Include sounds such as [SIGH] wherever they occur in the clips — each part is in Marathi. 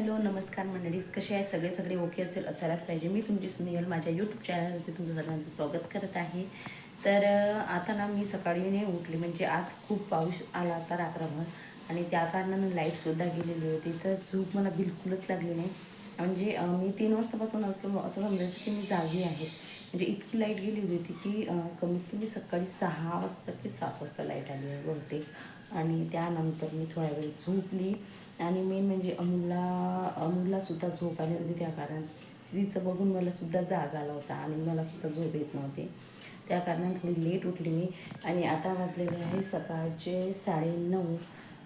हॅलो नमस्कार मंडळी. कसे आहे? सगळे सगळे ओके असेल असायलाच पाहिजे. मी तुमची सुनील. माझ्या यूट्यूब चॅनलवरती तुमचं सगळ्यांचं स्वागत करत आहे. तर आता ना मी सकाळी नाही उठली. म्हणजे आज खूप पाऊस आला होता रात्रभर आणि त्या कारणानं लाईटसुद्धा गेलेली होती. तर झोप मला बिलकुलच लागली नाही. म्हणजे मी तीन वाजतापासून असं असं समजायचं की मी जागी आहे. म्हणजे इतकी लाइट गेली होती की कमीत कमी सकाळी सहा वाजता की सात वाजता लाइट आली आहे बहुतेक. आणि त्यानंतर मी थोड्या वेळ झोपली. आणि मेन म्हणजे अमूलला अमूलला सुद्धा झोप आली होती त्या कारण तिचं बघून मला सुद्धा जाग आला होता आणि मला सुद्धा झोप येत नव्हती. त्या कारणाने थोडी लेट उठली मी आणि आता वाजलेले आहे सकाळचे साडे नऊ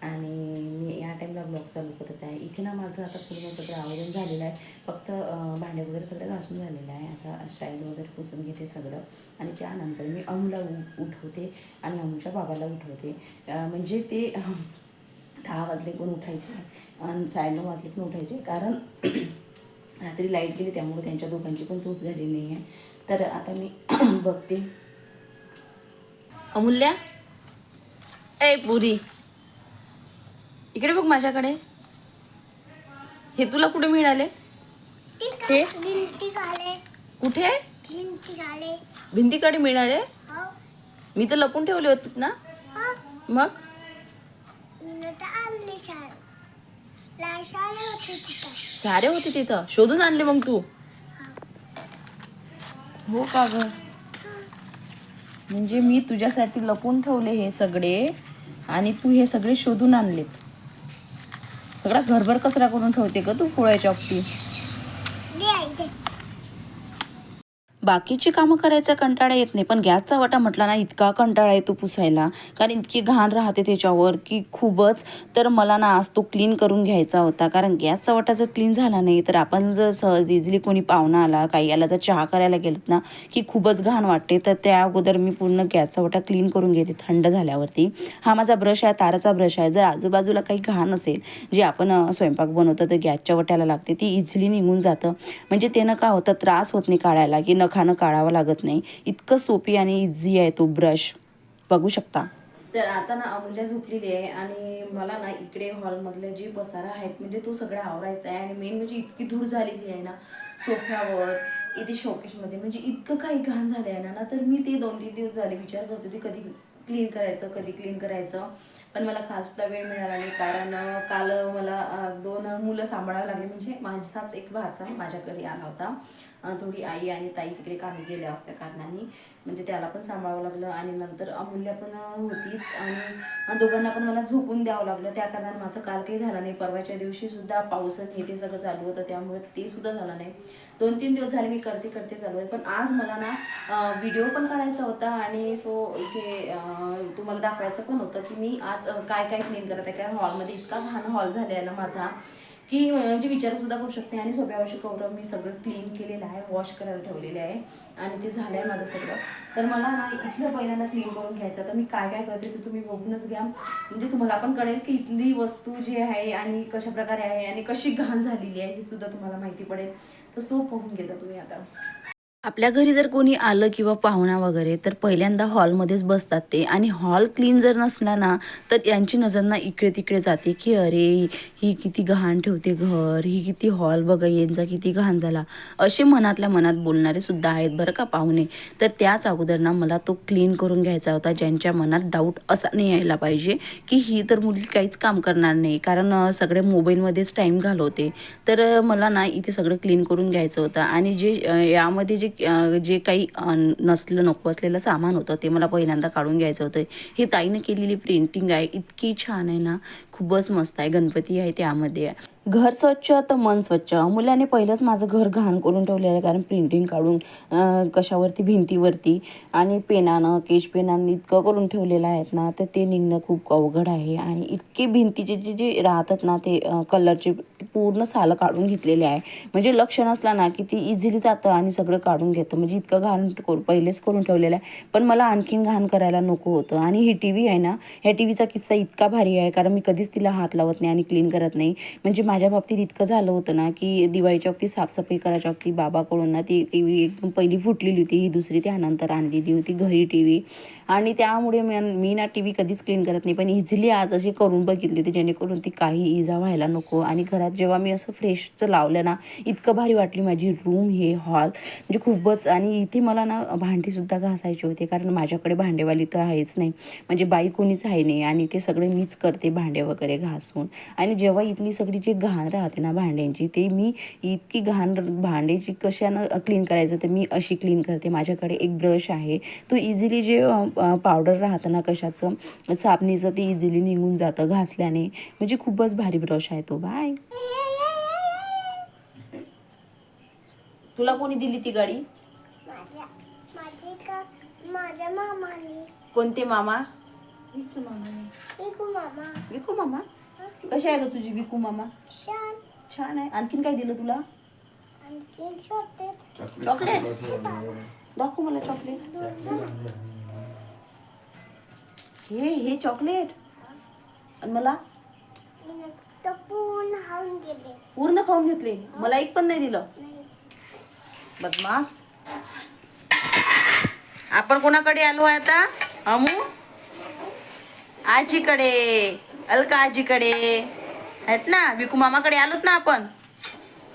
आणि मी या टाईमला ब्लॉग चालू करत आहे. इथे ना माझं आता पूर्ण सगळं आवरून झालेलं आहे. फक्त भांडे वगैरे सगळं घासून झालेलं आहे. आता स्टाईल वगैरे पुसून घेते सगळं आणि त्यानंतर मी अमूला उ- उठवते आणि अमूच्या बाबाला उठवते. म्हणजे ते दहा वाजले पण उठायचे आणि साडेनऊ वाजले पण उठायचे. कारण [CLEARS THROAT] रात्री लाइट गेली त्यामुळे त्यांच्या दोघांची पण झोप झाली नाही आहे. तर आता मी [CLEARS THROAT] बघते. अमूल्या? ए पुरी. इकडे बघ माझ्याकडे. हे तुला कुठे मिळाले? हे? कुठे? भिंतीकडे मिळाले? हो. मी तर लपून ठेवले होते ना. मग? शाळा तिथं. सारे होते तिथं शोधून आणले मग तू. हो का ग? म्हणजे मी तुझ्यासाठी लपून ठेवले हे सगळे आणि तू हे सगळे शोधून आणलेत. सगळा घरभर कचरा करून ठेवते ग तू पोळ्याच्या ऑप्टी बाकीची कामं करायचा कंटाळा येत नाही. पण गॅसचा वाटा म्हटला ना इतका कंटाळा येतो पुसायला. कारण इतकी घाण राहते त्याच्यावर की खूपच. तर मला ना आज तो क्लीन करून घ्यायचा होता. कारण गॅसचा वाटा जर क्लीन झाला नाही तर आपण जर सहज इझिली कोणी पाहुणा आला काही आला तर चहा करायला गेलत ना की खूपच घाण वाटते. तर त्या अगोदर मी पूर्ण गॅसचा वाटा क्लीन करून घेते थंड झाल्यावरती. हा माझा ब्रश आहे ताराचा ब्रश आहे. जर आजूबाजूला काही घाण असेल जे आपण स्वयंपाक बनवतो तर गॅसच्या वट्याला लागते. ती इझिली निघून जातं. म्हणजे त्यानं काय होतं त्रास होत नाही काढायला की खाणं काढावं लागत नाही. इतकं सोपी आणि इझी आहे तो ब्रश बघू शकता. तर आता ना अमूल्य झोपलेली आहे आणि मला ना इकडे हॉलमधले जे पसारा आहेत म्हणजे तो सगळा आवडायचा आहे आणि मेन म्हणजे इतकी धूर झालेली आहे ना सोफ्यावर इथे शोकेशमध्ये म्हणजे इतकं काही घाण झालं आहे ना तर मी ते दोन तीन दिवस झाले विचार करते ते कधी क्लीन करायचं कधी क्लीन करायचं. पण मला काल वेळ मिळाला नाही कारण काल मला दोन मुलं सांभाळावं लागले. म्हणजे माझाच एक भाचा माझ्याकडे आला होता. थोडी आई आणि ताई तिकडे कामी गेल्या असत्या कारणाने. म्हणजे त्याला पण सांभाळावं लागलं आणि नंतर अमूल्य पण होतीच. आणि दोघांना पण मला झोपून द्यावं लागलं. त्या कारणाने माझं काल काही झालं नाही. परवाच्या दिवशी सुद्धा पाऊस हे ते सगळं चालू होतं. त्यामुळे ते सुद्धा झालं नाही. दोन तीन दिवस झाले मी करते करते चालू आहे. पण आज मला ना व्हिडिओ पण काढायचा होता आणि सो इथे तुम्हाला दाखवायचं पण होतं की मी आज काय काय क्लीन करत आहे. कारण हॉलमध्ये इतका घाण हॉल झालेला आहे ना माझा. की म्हणजे विचारसुद्धा करू शकते. आणि सोप्या भाषेत कौरव मी सगळं क्लीन केलेलं आहे वॉश करायला ठेवलेले आहे. आणि ते झालं आहे माझं सगळं. तर मला ना इथलं पहिल्यांदा क्लीन करून घ्यायचं. तर मी काय काय करते ते तुम्ही बघूनच घ्या. म्हणजे तुम्हाला पण कळेल की इथली वस्तू जी आहे आणि कशा प्रकारे आहे आणि कशी घाण झालेली आहे हे सुद्धा तुम्हाला माहिती पडेल. तर सोप होऊन घ्यायचा तुम्ही आता. आपल्या घरी जर कोणी आलं किंवा पाहुणा वगैरे तर पहिल्यांदा हॉलमध्येच बसतात ते. आणि हॉल क्लीन जर नसला ना तर यांची नजर ना इकडे तिकडे जाते की अरे ही किती घाण ठेवते घर ही किती हॉल बघा यांचा किती घाण झाला. असे मनातल्या मनात बोलणारे सुद्धा आहेत बरं का पाहुणे. तर त्याच अगोदर ना मला तो क्लीन करून घ्यायचा होता ज्यांच्या मनात डाऊट असा नाही यायला पाहिजे की ही तर मुली काहीच काम करणार नाही. कारण सगळे मोबाईलमध्येच टाईम घालवते. तर मला ना इथे सगळं क्लीन करून घ्यायचं होतं. आणि जे यामध्ये जे जे काही नसलं नको असलेलं सामान होतं ते मला पहिल्यांदा काढून घ्यायचं होतं. हे ताईनं केलेली प्रिंटिंग आहे इतकी छान आहे ना. खूपच मस्त आहे गणपती आहे त्यामध्ये. घर स्वच्छ तर मन स्वच्छ. मुलाने पहिलंच माझं घर घाण करून ठेवलेलं आहे कारण प्रिंटिंग काढून कशावरती भिंतीवरती आणि पेनानं केश पेनानं इतकं करून ठेवलेलं आहेत ना तर ते निघणं खूप अवघड आहे. आणि इतके भिंतीचे जे जे राहतात ना ते कलरचे पूर्ण सालं काढून घेतलेले आहे. म्हणजे लक्ष नसला ना की ती इझिली जातं आणि सगळं काढून घेतं. म्हणजे इतकं घाण करू पहिलेच करून ठेवलेलं आहे. पण मला आणखीन घाण करायला नको होतं. आणि ही टी व्ही आहे ना ह्या टी व्हीचा किस्सा इतका भारी आहे कारण मी कधी कधीच तिला हात लावत नाही आणि क्लीन करत नाही. म्हणजे माझ्या बाबतीत इतकं झालं होतं ना की दिवाळीच्या बाबतीत साफसफाई करायच्या बाबतीत बाबाकडून ना ती टी व्ही एकदम पहिली फुटलेली होती ही दुसरी त्यानंतर आणलेली होती घरी टी व्ही आणि त्यामुळे मी मी ना टी व्ही कधीच क्लीन करत नाही पण इझिली आज अशी करून बघितली होती जेणेकरून ती काही इजा व्हायला नको. आणि घरात जेव्हा मी असं फ्रेशचं लावलं ना इतकं भारी वाटली माझी रूम हे हॉल म्हणजे खूपच आणि इथे मला ना भांडीसुद्धा घासायचे होते कारण माझ्याकडे भांडेवाली तर आहेच नाही. म्हणजे बाई कोणीच आहे नाही आणि ते सगळे मीच करते भांडे वगैरे घासून. आणि जेव्हा इथली सगळी जी घाण राहते ना भांड्यांची ते मी इतकी घाण भांड्याची कशानं क्लीन करायचं तर मी अशी क्लीन करते. माझ्याकडे एक ब्रश आहे. तो इझिली जे पावडर राहतं ना कशाचं साबणीचं ते इझिली निघून जातं घासल्याने. म्हणजे खूपच भारी ब्रश आहे तो. बाय तुला कोणी दिली ती गाडी? माझ्या माझी का माझ्या मामाने. कोणते मामा? मामा विकू मामा. कशी आहे ग तुझी विकू मामा? छान. छान आहे. आणखीन काय दिलं तुला? चॉकलेट दाखव मला चॉकलेट हे हे चॉकलेट आणि मला? पूर्ण खाऊन घेतले. मला एक पण नाही दिलं. बदमास आपण कोणाकडे आलो आहे आता? अमू? आजीकडे अलका आजीकडे. आहेत ना? विकू मामाकडे आलोत ना आपण?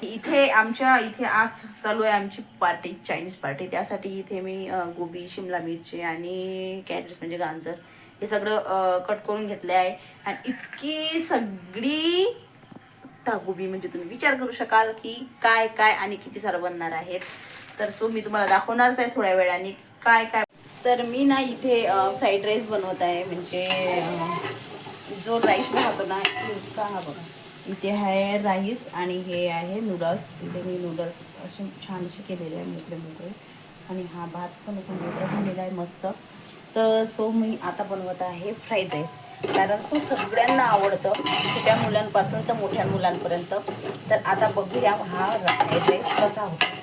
इथे आमच्या इथे आज चालू आहे आमची पार्टी चायनीज पार्टी. त्यासाठी इथे मी गोबी शिमला मिरची आणि कॅरेट्स म्हणजे गाजर हे सगळं कट करून घेतले आहे. आणि इतकी सगळी गोबी म्हणजे तुम्ही विचार करू शकाल की काय काय आणि किती सारं बनणार आहेत. तर सो मी तुम्हाला दाखवणारच आहे थोड्या वेळाने काय काय तर मी ना इथे फ्राईड राईस बनवत आहे. म्हणजे जो राईस राहतो ना इतका हा बघा. इथे आहे राईस आणि हे आहे नूडल्स. इथे मी नूडल्स असे छान असे केलेले आहे मोकळे मोकळे आणि हा भात पण असा मोकळा झालेला आहे मस्त. तर सो मी आता बनवत आहे फ्राईड राईस. कारण सो सगळ्यांना आवडतं छोट्या मुलांपासून तर मोठ्या मुलांपर्यंत. तर आता बघूया हा फ्राईड राईस कसा होतो.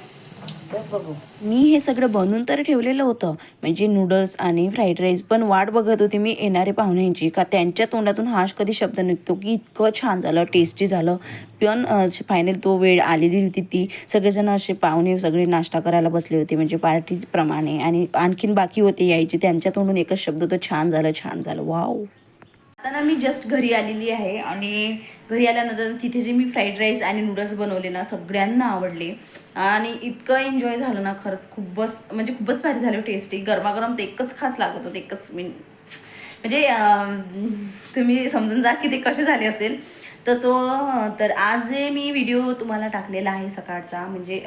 मी हे सगळं बनवून तर ठेवलेलं होतं. म्हणजे नूडल्स आणि फ्राईड राईस पण वाट बघत होती मी येणारे पाहुण्यांची. का त्यांच्या तोंडातून हाश कधी शब्द निघतो? की इतकं छान झालं टेस्टी झालं. पण फायनल तो वेळ आलेली होती ती. सगळेजण असे पाहुणे सगळे नाश्ता करायला बसले होते. म्हणजे पार्टीप्रमाणे आणि आणखीन बाकी होते यायचे. त्यांच्या तोंडून एकच शब्द तो छान झालं छान झालं. वाव आत्ता ना मी जस्ट घरी आलेली आहे आणि घरी आल्यानंतर तिथे जे मी फ्राईड राईस आणि नूडल्स बनवले ना सगळ्यांना आवडले. आणि इतकं एन्जॉय झालं ना खरंच. खूपच म्हणजे खूपच भारी झालं टेस्टी गरमागरम ते एकच खास लागत होतं एकच मी म्हणजे तुम्ही समजून जा की ते कसे झाले असेल. तसं तर आज जे मी व्हिडिओ तुम्हाला टाकलेला आहे सकाळचा म्हणजे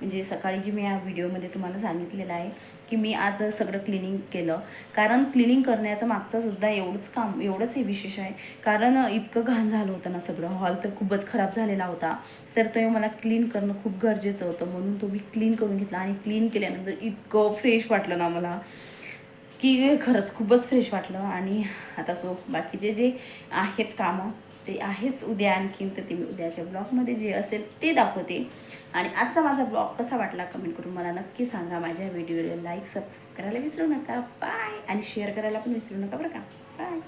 म्हणजे सकाळी जी मी या व्हिडिओमध्ये तुम्हाला सांगितलेलं आहे की मी आज सगळं क्लिनिंग केलं. कारण क्लिनिंग करण्याचं मागचं सुद्धा एवढंच काम एवढंच हे विशेष आहे. कारण इतकं घाण झालं होतं ना सगळं. हॉल तर खूपच खराब झालेला होता. तर तो मला क्लीन करणं खूप गरजेचं होतं. म्हणून तो मी क्लीन करून घेतला आणि क्लीन केल्यानंतर इतकं फ्रेश वाटलं ना मला. की खरंच खूपच फ्रेश वाटलं. आणि आता सो बाकीचे जे आहेत कामं ते आहेच उद्या आणखीन तर ते मी उद्याच्या ब्लॉगमध्ये जे असेल ते दाखवते. आणि आजचा माझा ब्लॉग कसा वाटला कमेंट करून मला नक्की सांगा. माझ्या व्हिडिओला लाईक सबस्क्राईब करायला विसरू नका. बाय! आणि शेअर करायला पण विसरू नका बरं का. बाय!